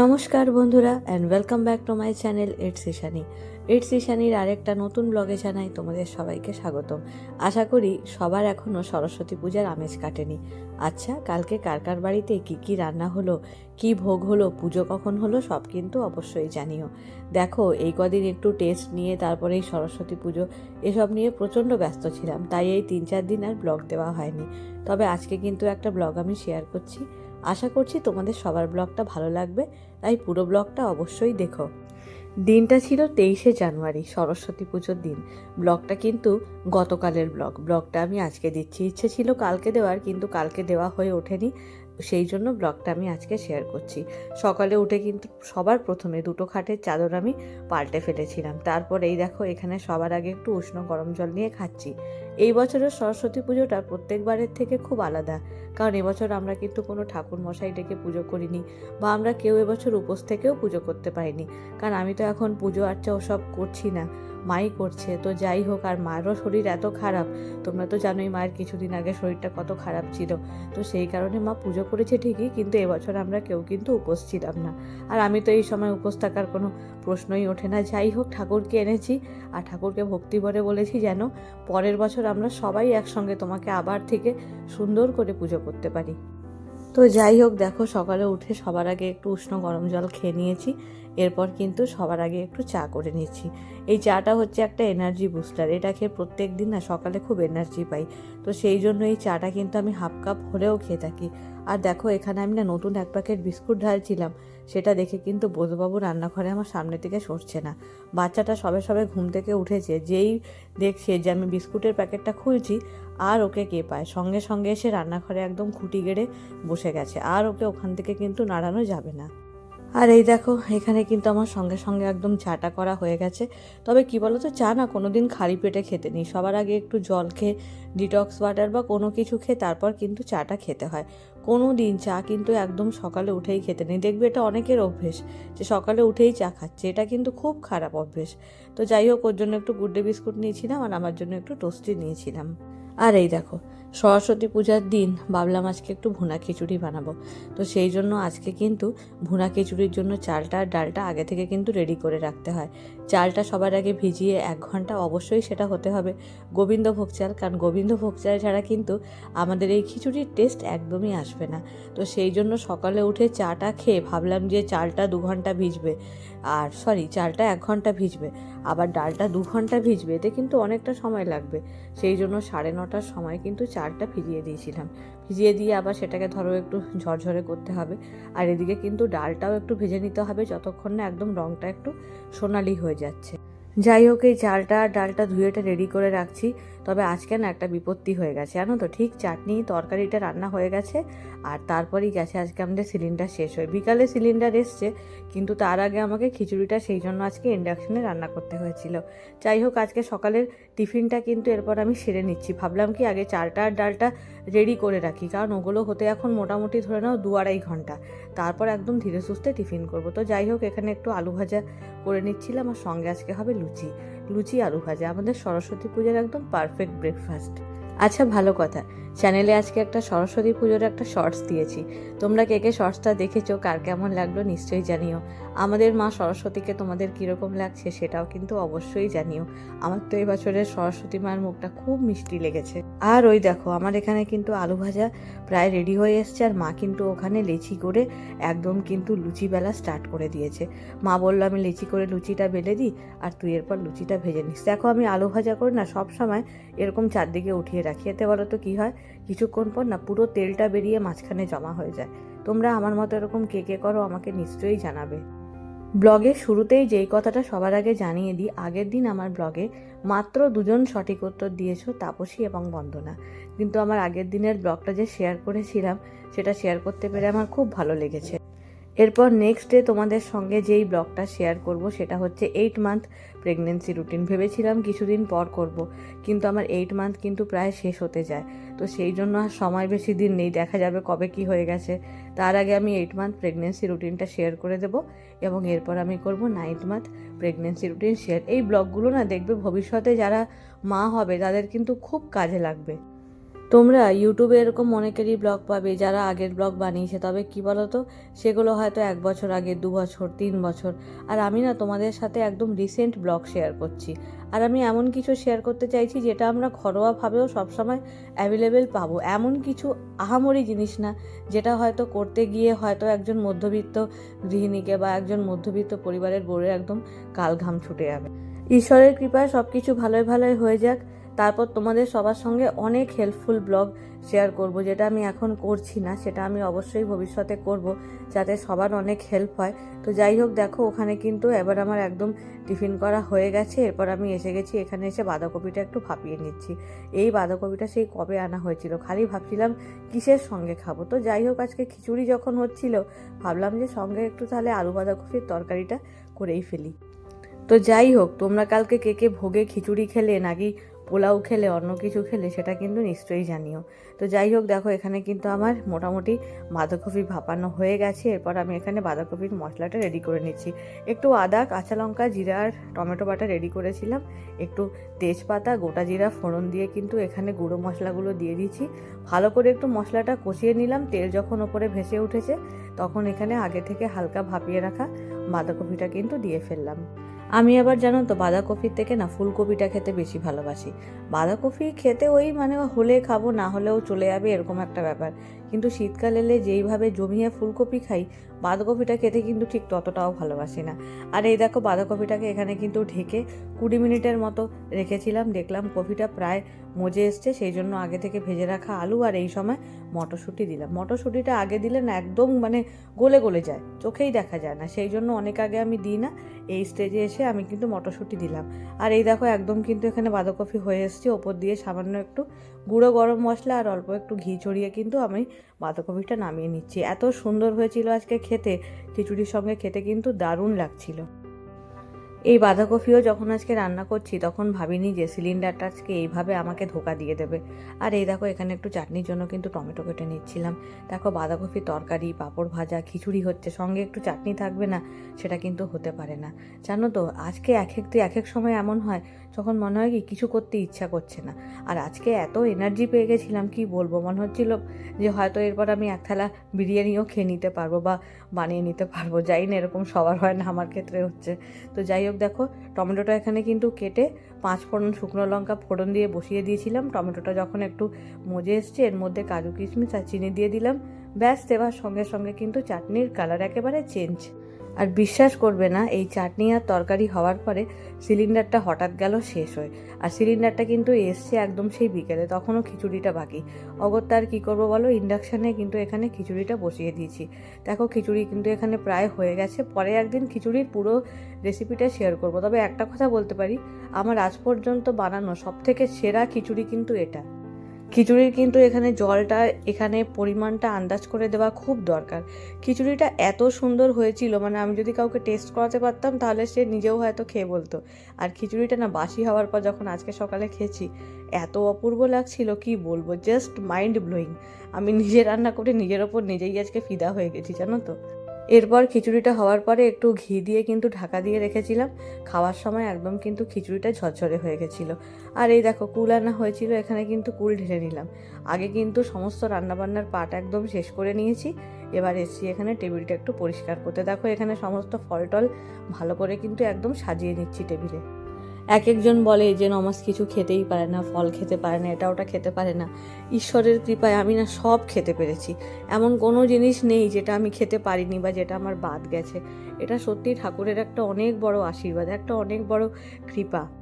নমস্কার বন্ধুরা and welcome back to my channel it's Ishani it's ইশানির আরেকটা নতুন ব্লগে জানাই তোমাদের সবাইকে স্বাগতম। আশা করি সবার এখনও সরস্বতী পূজার আমেজ কাটেনি। আচ্ছা কালকে কার কার বাড়িতে কী কী রান্না হলো, কি ভোগ হলো, পুজো কখন হলো, সব কিন্তু অবশ্যই জানিও। দেখো, এই কদিন একটু টেস্ট নিয়ে, তারপরে এই সরস্বতী পুজো, এসব নিয়ে প্রচণ্ড ব্যস্ত ছিলাম, তাই এই তিন চার দিন আর ব্লগ দেওয়া হয়নি। তবে আজকে কিন্তু একটা ব্লগ আমি শেয়ার করছি। আশা করছি তোমাদের সবার ব্লগটা ভালো লাগবে, তাই পুরো ব্লগটা অবশ্যই দেখো। দিনটা ছিল তেইশে জানুয়ারি, সরস্বতী পুজোর দিন। ব্লগটা কিন্তু গতকালের ব্লগ। ব্লগটা আমি আজকে দিচ্ছি। ইচ্ছে ছিল কালকে দেওয়ার, কিন্তু কালকে দেওয়া হয়ে ওঠেনি। সেই জন্য ব্লগটা আমি আজকে শেয়ার করছি। সকালে উঠে কিন্তু সবার প্রথমে দুটো খাটের চাদর আমি পাল্টে ফেলেছিলাম। তারপর এই দেখো, এখানে সবার আগে একটু উষ্ণ গরম জল নিয়ে খাচ্ছি। এই বছরের সরস্বতী পুজোটা প্রত্যেকবারের থেকে খুব আলাদা। কারণ এবছর আমরা কিন্তু কোনো ঠাকুর মশাই ডেকে পুজো করিনি বা আমরা কেউ এবছর উপোস থেকেও পুজো করতে পারিনি। কারণ আমি তো এখন পুজো আর্চা ওসব করছি না। মাই করছে। তো যাই হোক, আর মায়েরও শরীর এত খারাপ। তোমরা তো জানোই মায়ের কিছুদিন আগে শরীরটা কত খারাপ ছিল। তো সেই কারণে মা পুজো করেছে ঠিকই, কিন্তু এবছর আমরা কেউ কিন্তু উপোস ছিলাম না। আর আমি তো এই সময় উপোস থাকার কোনো প্রশ্নই ওঠে না। যাই হোক, ঠাকুরকে এনেছি। আর ঠাকুরকে ভক্তি ভরে বলেছি যেন পরের বছর আমরা সবাই একসঙ্গে তোমাকে আবার থেকে সুন্দর করে পুজো করতে পারি। তো যাই হোক, দেখো সকালে উঠে সবার আগে একটু উষ্ণ গরম জল খেয়ে নিয়েছি। এরপর কিন্তু সবার আগে একটু চা করে নিচ্ছি। এই চাটা হচ্ছে একটা এনার্জি বুস্টার এটা খেয়ে প্রত্যেক দিন না সকালে খুব এনার্জি পাই। তো সেই জন্য এই চাটা কিন্তু আমি হাফ কাপ হলেও খেয়ে থাকি। আর দেখো, এখানে আমি না নতুন এক প্যাকেট বিস্কুট ঢালছিলাম, সেটা দেখে কিন্তু বোধবাবু রান্নাঘরে আমার সামনে থেকে সরছে না। বাচ্চাটা সবে সবে ঘুম থেকে উঠেছে, যেই দেখছে যে আমি বিস্কুটের প্যাকেটটা খুলছি, আর ওকে কে পায়? সঙ্গে সঙ্গে এসে রান্নাঘরে একদম খুঁটি গেড়ে বসে গেছে, আর ওকে ওখান থেকে কিন্তু নাড়ানো যাবে না। আর এই দেখো, এখানে কিন্তু আমার সঙ্গে সঙ্গে একদম চাটা করা হয়ে গেছে। তবে কি বলো তো চা না কোনো দিন খালি পেটে খেতে নেই। সবার আগে একটু জল খেয়ে ডিটক্স ওয়াটার বা কোনো কিছু খেয়ে তারপর কিন্তু চাটা খেতে হয়। কোনো দিন চা কিন্তু একদম সকালে উঠেই খেতে নেই। দেখবে এটা অনেকের অভ্যেস যে সকালে উঠেই চা খাচ্ছে। এটা কিন্তু খুব খারাপ অভ্যেস। তো যাই হোক, ওর জন্য একটু গুড ডে বিস্কুট নিয়েছিলাম আর আমার জন্য একটু টোস্টি নিয়েছিলাম। আর এই দেখো, সরস্বতী পূজার দিন ভাবলাম আজকে একটু ভুনা খিচুড়ি বানাবো। তো সেই জন্য আজকে কিন্তু ভুনা খিচুড়ির জন্য চালটা আর ডালটা আগে থেকে কিন্তু রেডি করে রাখতে হয়। চালটা সবার আগে ভিজিয়ে এক ঘণ্টা অবশ্যই সেটা হতে হবে গোবিন্দভোগ চাল, কারণ গোবিন্দভোগ চাল ছাড়া কিন্তু আমাদের এই খিচুড়ির টেস্ট একদমই আসবে না। তো সেই জন্য সকালে উঠে চাটা খেয়ে ভাবলাম যে চালটা দু ঘণ্টা ভিজবে, আর সরি চালটা এক ঘণ্টা ভিজবে, আবার ডালটা দু ঘণ্টা ভিজবে, এতে কিন্তু অনেকটা সময় লাগবে। সেই জন্য সাড়ে নটার সময় কিন্তু চালটা ভিজিয়ে দিয়েছিলাম। ভিজিয়ে দিয়ে আবার সেটাকে ধরো একটু ঝরঝরে করতে হবে। আর এদিকে কিন্তু ডালটাও একটু ভেজে নিতে হবে যতক্ষণ না একদম রঙটা একটু সোনালি হয়ে যাচ্ছে। যাই হোক, এই চালটা আর ডালটা ধুয়েটা রেডি করে রাখছি। তবে আজকে না একটা বিপত্তি হয়ে গেছে, জানো তো? ঠিক চাটনি, তরকারিটা রান্না হয়ে গেছে আর তারপরেই গেছে আজকে আমাদের সিলিন্ডার শেষ হয়ে। বিকালে সিলিন্ডার এসছে, কিন্তু তার আগে আমাকে খিচুড়িটা সেই জন্য আজকে ইন্ডাকশনে রান্না করতে হয়েছিল। যাই হোক, আজকে সকালের টিফিনটা কিন্তু এরপর আমি সেরে নিচ্ছি। ভাবলাম কি আগে চালটা আর ডালটা রেডি করে রাখি, কারণ ওগুলো হতে এখন মোটামুটি ধরে নাও দু আড়াই ঘণ্টা। তারপর একদম ধীরে সুস্থে টিফিন করব। তো যাই হোক, এখানে একটু আলু ভাজা করে নিচ্ছিলাম আর সঙ্গে আজকে হবে লুচি। লুচি, আলু ভাজা, আমাদের সরস্বতী পূজার একদম পারফেক্ট ব্রেকফাস্ট আচ্ছা ভালো কথা। চ্যানেলে আজকে একটা সরস্বতী পুজোর একটা শর্টস দিয়েছি। তোমরা কে কে শর্টসটা দেখেছ, কার কেমন লাগল নিশ্চয়ই জানিও। আমাদের মা সরস্বতীকে তোমাদের কীরকম লাগছে সেটাও কিন্তু অবশ্যই জানিও। আমার তো এই বছরের সরস্বতী মায়ের মুখটা খুব মিষ্টি লেগেছে। আর ওই দেখো, আমার এখানে কিন্তু আলু ভাজা প্রায় রেডি হয়ে এসছে আর মা কিন্তু ওখানে লেচি করে একদম কিন্তু লুচি বেলা স্টার্ট করে দিয়েছে। মা বলল, আমি লেচি করে লুচিটা বেলে দিই আর তুই এরপর লুচিটা ভেজে নিস। দেখো, আমি আলু ভাজা করি না সব সময় এরকম চারদিকে উঠিয়ে রাখি। এতে বলো তো কী হয়? কিছুক্ষণ পর না পুরো তেলটা বেরিয়ে মাঝখানে জমা হয়ে যায়। তোমরা আমার মতো এরকম কে কে করো আমাকে নিশ্চয়ই জানাবে। ব্লগে শুরুতেই যেই কথাটা সবার আগে জানিয়ে দিই, আগের দিন আমার ব্লগে মাত্র দুজন সঠিক উত্তর দিয়েছ তাপসী এবং বন্দনা। কিন্তু আমার আগের দিনের ব্লগটা যে শেয়ার করেছিলাম, সেটা শেয়ার করতে পেরে আমার খুব ভালো লেগেছে। এরপর নেক্সট ডে তোমাদের সঙ্গে যেই ব্লগটা শেয়ার করব, সেটা হচ্ছে এইট মান্থ প্রেগনেন্সি রুটিন ভেবেছিলাম কিছুদিন পর করব, কিন্তু আমার এইট মান্থ কিন্তু প্রায় শেষ হতে যায়। তো সেই জন্য আর সময় বেশি দিন নেই, দেখা যাবে কবে কি হয়ে গেছে। তার আগে আমি এইট মান্থ প্রেগনেন্সি রুটিনটা শেয়ার করে দেবো, এবং এরপর আমি করব nine month pregnancy routine share এই ব্লগগুলো না দেখবে ভবিষ্যতে যারা মা হবে, তাদের কিন্তু খুব কাজে লাগবে। তোমরা ইউটিউবে এরকম অনেকেরই ব্লগ পাবে, যারা আগের ব্লগ বানিয়েছে। তবে কি বলো তো সেগুলো হয়তো এক বছর আগে, দু বছর, তিন বছর। আর আমি না তোমাদের সাথে একদম রিসেন্ট ব্লগ শেয়ার করছি। আর আমি এমন কিছু শেয়ার করতে চাইছি, যেটা আমরা ঘরোয়াভাবেও সবসময় অ্যাভেলেবেল পাবো। এমন কিছু আহামরি জিনিস না, যেটা হয়তো করতে গিয়ে হয়তো একজন মধ্যবিত্ত গৃহিণীকে বা একজন মধ্যবিত্ত পরিবারের বউয়ের একদম কাল ঘাম ছুটে যাবে। ঈশ্বরের কৃপায় সব কিছু ভালোই ভালোই হয়ে যাক। তারপর তোমাদের সবার সঙ্গে অনেক হেল্পফুল ব্লগ শেয়ার করব, যেটা আমি এখন করছি না, সেটা আমি অবশ্যই ভবিষ্যতে করব, যাতে সবার অনেক হেল্প হয়। তো যাই হোক, দেখো, ওখানে কিন্তু এবার আমার একদম টিফিন করা হয়ে গেছে, এরপর আমি এসে গেছি, এখানে এসে বাঁধাকপিটা একটু ভাপিয়ে নিচ্ছি। এই বাঁধাকপিটা সেই কবে আনা হয়েছিল, খালি ভাবছিলাম কিসের সঙ্গে খাব। তো যাই হোক, আজকে খিচুড়ি যখন হচ্ছিল, ভাবলাম যে সঙ্গে একটু তাহলে আলু বাঁধাকপির তরকারিটা করেই ফেলি। তো যাই হোক, তোমরা কালকে কে কে ভোগে খিচুড়ি খেলে নাকি পোলাও খেলে, অন্য কিছু খেলে, সেটা কিন্তু নিশ্চয়ই জানিও। তো যাই হোক, দেখো, এখানে কিন্তু আমার মোটামুটি বাঁধাকপি ভাপানো হয়ে গেছে। এরপর আমি এখানে বাঁধাকপির মশলাটা রেডি করে নিচ্ছি। একটু আদা, কাঁচা লঙ্কা, জিরা আর টমেটো বাটা রেডি করেছিলাম। একটু তেজপাতা, গোটা জিরা, ফোড়ন দিয়ে কিন্তু এখানে গুঁড়ো মশলাগুলো দিয়ে দিচ্ছি। ভালো করে একটু মশলাটা কষিয়ে নিলাম। তেল যখন ওপরে ভেসে উঠেছে, তখন এখানে আগে থেকে হালকা ভাপিয়ে রাখা বাঁধাকপিটা কিন্তু দিয়ে ফেললাম। আমি আবার জানো তো বাঁধাকপির থেকে না ফুলকপিটা খেতে বেশি ভালোবাসি। বাঁধাকপি খেতে ওই মানে হলে খাব, না হলেও চলে যাবে এরকম একটা ব্যাপার। কিন্তু শীতকাল এলে যেইভাবে জমিয়ে ফুলকপি খাই, বাঁধাকপিটা খেতে কিন্তু ঠিক ততটাও ভালোবাসি না। আর এই দেখো বাঁধাকপিটাকে এখানে কিন্তু ঢেকে কুড়ি মিনিটের মতো রেখেছিলাম, দেখলাম কপিটা প্রায় মজে এসছে, সেই জন্য আগে থেকে ভেজে রাখা আলু আর এই সময় মটরশুঁটি দিলাম। মটরশুঁটিটা আগে দিলে না একদম মানে গলে গলে যায়, চোখেই দেখা যায় না। সেই জন্য অনেক আগে আমি দিই না, এই স্টেজে এসে আমি কিন্তু মটরশুঁটি দিলাম। আর এই দেখো একদম কিন্তু এখানে বাঁধাকপি হয়ে এসছে, ওপর দিয়ে সামান্য একটু গুঁড়ো গরম মশলা আর অল্প একটু ঘি ছড়িয়ে কিন্তু আমি বাঁধাকপিটা নামিয়ে নিচ্ছি। এত সুন্দর হয়েছিল আজকে খেতে, খিচুড়ির সঙ্গে খেতে কিন্তু দারুণ লাগছিল। এই বাঁধাকপিও যখন আজকে রান্না করছি, তখন ভাবিনি যে সিলিন্ডারটা আজকে এইভাবে আমাকে ধোকা দিয়ে দেবে। আর এই দেখো, এখানে একটু চাটনির জন্য কিন্তু টমেটো কেটে নিচ্ছিলাম। দেখো, বাঁধাকপি তরকারি, পাঁপড় ভাজা, খিচুড়ি হচ্ছে, সঙ্গে একটু চাটনি থাকবে না, সেটা কিন্তু হতে পারে না। জানো তো, আজকে এক এক এক এক সময় এমন হয়, যখন মনে হয় কি কিছু করতে ইচ্ছা করছে না। আর আজকে এত এনার্জি পেয়ে গেছিলাম, কি বলব? মনে হচ্ছিল যে হয়তো এরপর আমি এক থালা বিরিয়ানিও খেয়ে নিতে পারব বা বানিয়ে নিতে পারব। যাই না, এরকম সবার হয় না, আমার ক্ষেত্রে হচ্ছে। তো যাই হোক দেখো, টমেটোটা এখানে কিন্তু কেটে পাঁচ ফোড়ন শুকনো লঙ্কা ফোড়ন দিয়ে বসিয়ে দিয়েছিলাম। টমেটোটা যখন একটু মজে এসছে, এর মধ্যে কাজু কিশমিশ আর চিনি দিয়ে দিলাম। ব্যাস দেওয়ার সঙ্গে সঙ্গে কিন্তু চাটনির কালার একেবারে চেঞ্জ আর বিশ্বাস করবে না, এই চাটনি আর তরকারি হওয়ার পরে সিলিন্ডারটা হঠাৎ গেল শেষ হয়ে। আর সিলিন্ডারটা কিন্তু এসছে একদম সেই বিকেলে, তখনও খিচুড়িটা বাকি। অগত্যা আর কী করব বলো, ইন্ডাকশানে কিন্তু এখানে খিচুড়িটা বসিয়ে দিয়েছি। দেখো খিচুড়ি কিন্তু এখানে প্রায় হয়ে গেছে, পরে একদিন খিচুড়ির পুরো রেসিপিটা শেয়ার করব। তবে একটা কথা বলতে পারি, আমার আজ পর্যন্ত বানানো সব থেকে সেরা খিচুড়ি কিন্তু এটা। খিচুড়ির কিন্তু এখানে জলটা, এখানে পরিমাণটা আন্দাজ করে দেওয়া খুব দরকার। খিচুড়িটা এত সুন্দর হয়েছিল মানে আমি যদি কাউকে টেস্ট করাতে পারতাম, তাহলে সে নিজেও হয়তো খেয়ে বলতো। আর খিচুড়িটা না বাসি হওয়ার পর যখন আজকে সকালে খেয়েছি, এত অপূর্ব লাগছিল, কি বলব? জাস্ট মাইন্ড ব্লোয়িং আমি নিজে রান্না করে নিজের ওপর নিজেই আজকে ফিদা হয়ে গেছি, জানো তো? এরপর খিচুড়িটা হওয়ার পরে একটু ঘি দিয়ে কিন্তু ঢাকা দিয়ে রেখেছিলাম। খাওয়ার সময় একদম কিন্তু খিচুড়িটা ঝরঝরে হয়ে গেছিল। আর এই দেখো, কুল আনা হয়েছিল, এখানে কিন্তু কুল ঢেলে নিলাম। আগে কিন্তু সমস্ত রান্নাবান্নার পাট একদম শেষ করে নিয়েছি। এবার এসছি এখানে টেবিলটা একটু পরিষ্কার করতে। দেখো, এখানে সমস্ত ফল টল ভালো করে কিন্তু একদম সাজিয়ে নিচ্ছি টেবিলে। এক একজন বলে যে নমাজ কিছু খেতেই পারে না, ফল খেতে পারে না, এটা ওটা খেতে পারে না। ঈশ্বরের কৃপায় আমি না সব খেতে পেরেছি। এমন কোনো জিনিস নেই যেটা আমি খেতে পারিনি বা যেটা আমার বাদ গেছে। এটা সত্যি ঠাকুরের একটা অনেক বড় আশীর্বাদ, একটা অনেক বড় কৃপা।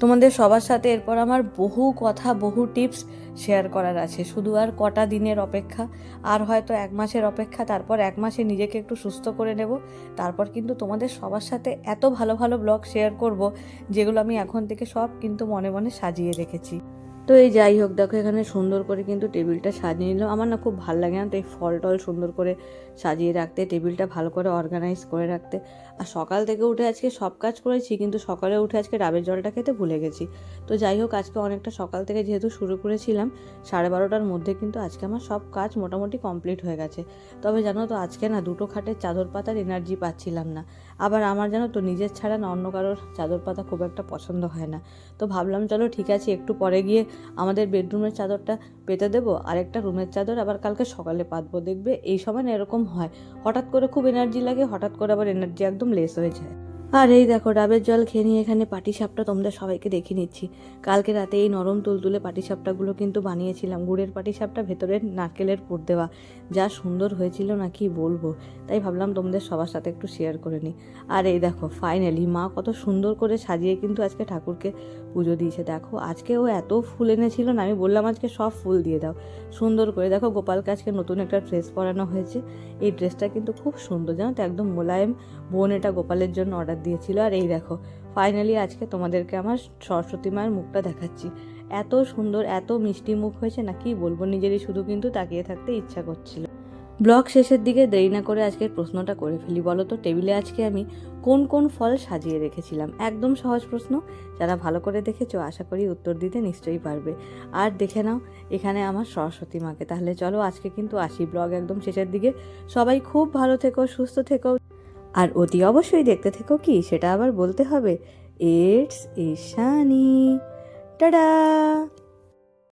তোমাদের সবার সাথে এরপর আমার বহু কথা, বহু টিপস শেয়ার করার আছে। শুধু আর কটা দিনের অপেক্ষা, আর হয়তো এক মাসের অপেক্ষা, তারপর এক মাসে নিজেকে একটু সুস্থ করে নেব। তারপর কিন্তু তোমাদের সবার সাথে এত ভালো ভালো ব্লগ শেয়ার করব, যেগুলো আমি এখন থেকে সব কিন্তু মনে মনে সাজিয়ে রেখেছি। তো এই যাই হোক, দেখো এখানে সুন্দর করে কিন্তু টেবিলটা সাজিয়ে নিলাম। আমার না খুব ভালো লাগে না তো এই ফল টল সুন্দর করে সাজিয়ে রাখতে, টেবিলটা ভালো করে অর্গানাইজ করে রাখতে। আর সকাল থেকে উঠে আজকে সব কাজ করেছি, কিন্তু সকালে উঠে আজকে ডাবের জলটা খেতে ভুলে গেছি। তো যাই হোক, আজকে অনেকটা সকাল থেকে যেহেতু শুরু করেছিলাম, সাড়ে বারোটার মধ্যে কিন্তু আজকে আমার সব কাজ মোটামুটি কমপ্লিট হয়ে গেছে। তবে জানো তো, আজকে না দুটো খাটের চাদর পাতার এনার্জি পাচ্ছিলাম না। আবার আমার জানো তো, নিজের ছাড়া না অন্য কারোর চাদর পাতা খুব একটা পছন্দ হয় না। তো ভাবলাম, চলো ঠিক আছে, একটু পরে গিয়ে আমাদের বেডরুমের চাদরটা পেতে দেবো, আরেকটা রুমের চাদর আবার কালকে সকালে পাতবো, দেখবে এই সময় এরকম হয়। হঠাৎ করে খুব এনার্জি লাগে, হঠাৎ করে আবার এনার্জি একদম লেস হয়ে যায়। আর এই দেখো, ডাবের জল খেয়ে নিয়ে এখানে পাটিসাপটা তোমাদের সবাইকে দেখে নিচ্ছি। কালকে রাতে এই নরম তুলতুলে পাটিসাপটাগুলো কিন্তু বানিয়েছিলাম, গুড়ের পাটিসাপটা ভেতরের নারকেলের পুর দেওয়া। যা সুন্দর হয়েছিল না কি বলব, তাই ভাবলাম তোমাদের সবার সাথে একটু শেয়ার করে নিই। আর এই দেখো ফাইনালি মা কত সুন্দর করে সাজিয়ে কিন্তু আজকে ঠাকুরকে পুজো দিয়েছে। দেখো, আজকে ও এত ফুল এনেছিল না, আমি বললাম আজকে সব ফুল দিয়ে দাও। সুন্দর করে দেখো, গোপালকে আজকে নতুন একটা ড্রেস পরানো হয়েছে। এই ড্রেসটা কিন্তু খুব সুন্দর, জানো তো, একদম মোলায়েম, বোন এটা গোপালের জন্য অর্ডার দিয়েছিল। আর এই দেখো ফাইনালি আজকে তোমাদেরকে আমার সরস্বতী মায়ের মুখটা দেখাচ্ছি। এত সুন্দর, এত মিষ্টি মুখ হয়েছে না কি বলব, নিজেরই শুধু কিন্তু তাকিয়ে থাকতে ইচ্ছা করছিল। ব্লগ শেষের দিকে দেরি না করে আজকের প্রশ্নটা করে ফেলি। বলো তো, টেবিলে আজকে আমি কোন কোন ফল সাজিয়ে রেখেছিলাম? একদম সহজ প্রশ্ন। যারা ভালো করে দেখেছ, আশা করি উত্তর দিতে নিশ্চয়ই পারবে। আর দেখে নাও, এখানে আমার সরস্বতী মাকে। তাহলে চলো আজকে কিন্তু আসি ব্লগ একদম শেষের দিকে। সবাই খুব ভালো থেকো, সুস্থ থেকো। আর অতি অবশ্যই দেখতে থেকো কি সেটা আবার বলতে হবে। It's Ishani tata!